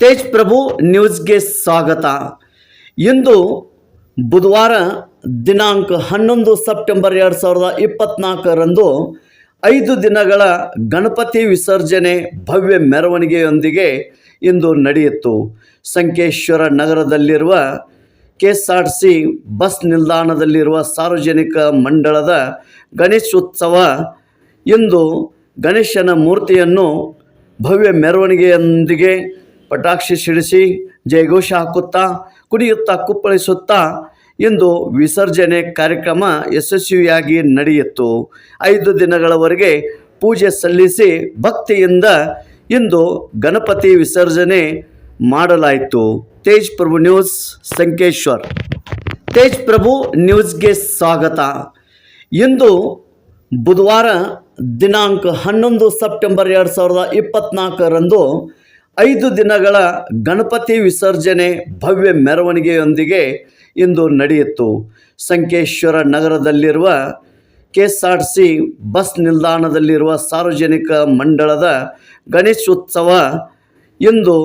ತೇಜ್ ಪ್ರಭು ನ್ಯೂಸ್ಗೆ ಸ್ವಾಗತ. ಇಂದು ಬುಧವಾರ ದಿನಾಂಕ ಹನ್ನೊಂದು ಸೆಪ್ಟೆಂಬರ್ ಎರಡು ಸಾವಿರದ ಇಪ್ಪತ್ನಾಲ್ಕರಂದು ಐದು ದಿನಗಳ ಗಣಪತಿ ವಿಸರ್ಜನೆ ಭವ್ಯ ಮೆರವಣಿಗೆಯೊಂದಿಗೆ ಇಂದು ನಡೆಯಿತು. ಸಂಕೇಶ್ವರ ನಗರದಲ್ಲಿರುವ K S R T C ನಿಲ್ದಾಣದಲ್ಲಿರುವ ಸಾರ್ವಜನಿಕ ಮಂಡಳದ ಗಣೇಶೋತ್ಸವ ಇಂದು ಗಣೇಶನ ಮೂರ್ತಿಯನ್ನು ಭವ್ಯ ಮೆರವಣಿಗೆಯೊಂದಿಗೆ ಪಟಾಕ್ಷಿ ಸಿಡಿಸಿ ಜಯಘೋಷ ಹಾಕುತ್ತಾ, ಕುಣಿಯುತ್ತಾ, ಕುಪ್ಪಳಿಸುತ್ತಾ ಇಂದು ವಿಸರ್ಜನೆ ಕಾರ್ಯಕ್ರಮ ಯಶಸ್ವಿಯಾಗಿ ನಡೆಯಿತು. ಐದು ದಿನಗಳವರೆಗೆ ಪೂಜೆ ಸಲ್ಲಿಸಿ ಭಕ್ತಿಯಿಂದ ಇಂದು ಗಣಪತಿ ವಿಸರ್ಜನೆ ಮಾಡಲಾಯಿತು. ತೇಜ್ ಪ್ರಭು ನ್ಯೂಸ್, ಸಂಕೇಶ್ವರ್. ತೇಜ್ ಪ್ರಭು ನ್ಯೂಸ್ಗೆ ಸ್ವಾಗತ. ಇಂದು ಬುಧವಾರ ದಿನಾಂಕ ಹನ್ನೊಂದು ಸೆಪ್ಟೆಂಬರ್ ಎರಡು ಸಾವಿರದ ಇಪ್ಪತ್ನಾಲ್ಕರಂದು ಐದು ದಿನಗಳ ಗಣಪತಿ ವಿಸರ್ಜನೆ ಭವ್ಯ ಮೆರವಣಿಗೆಯೊಂದಿಗೆ ಇಂದು ನಡೆಯಿತು. ಸಂಕೇಶ್ವರ ನಗರದಲ್ಲಿರುವ K S R T C ನಿಲ್ದಾಣದಲ್ಲಿರುವ ಸಾರ್ವಜನಿಕ ಮಂಡಳದ ಗಣೇಶೋತ್ಸವ ಇಂದು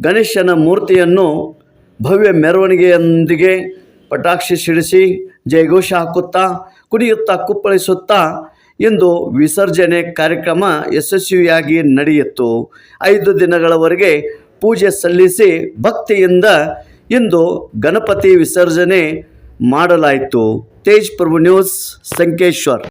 ಗಣೇಶನ ಮೂರ್ತಿಯನ್ನು ಭವ್ಯ ಮೆರವಣಿಗೆಯೊಂದಿಗೆ ಪಟಾಕ್ಷಿ ಸಿಡಿಸಿ ಜಯಘೋಷ ಹಾಕುತ್ತಾ ಕುಣಿಯುತ್ತಾ ಕುಪ್ಪಳಿಸುತ್ತಾ ಇಂದು ವಿಸರ್ಜನೆ ಕಾರ್ಯಕ್ರಮ ಯಶಸ್ವಿಯಾಗಿ ನಡೆಯಿತು. ಐದು ದಿನಗಳವರೆಗೆ ಪೂಜೆ ಸಲ್ಲಿಸಿ ಭಕ್ತಿಯಿಂದ ಇಂದು ಗಣಪತಿ ವಿಸರ್ಜನೆ ಮಾಡಲಾಯಿತು. ತೇಜ್ ಪ್ರಭು ನ್ಯೂಸ್ ಸಂಕೇಶ್ವರ್.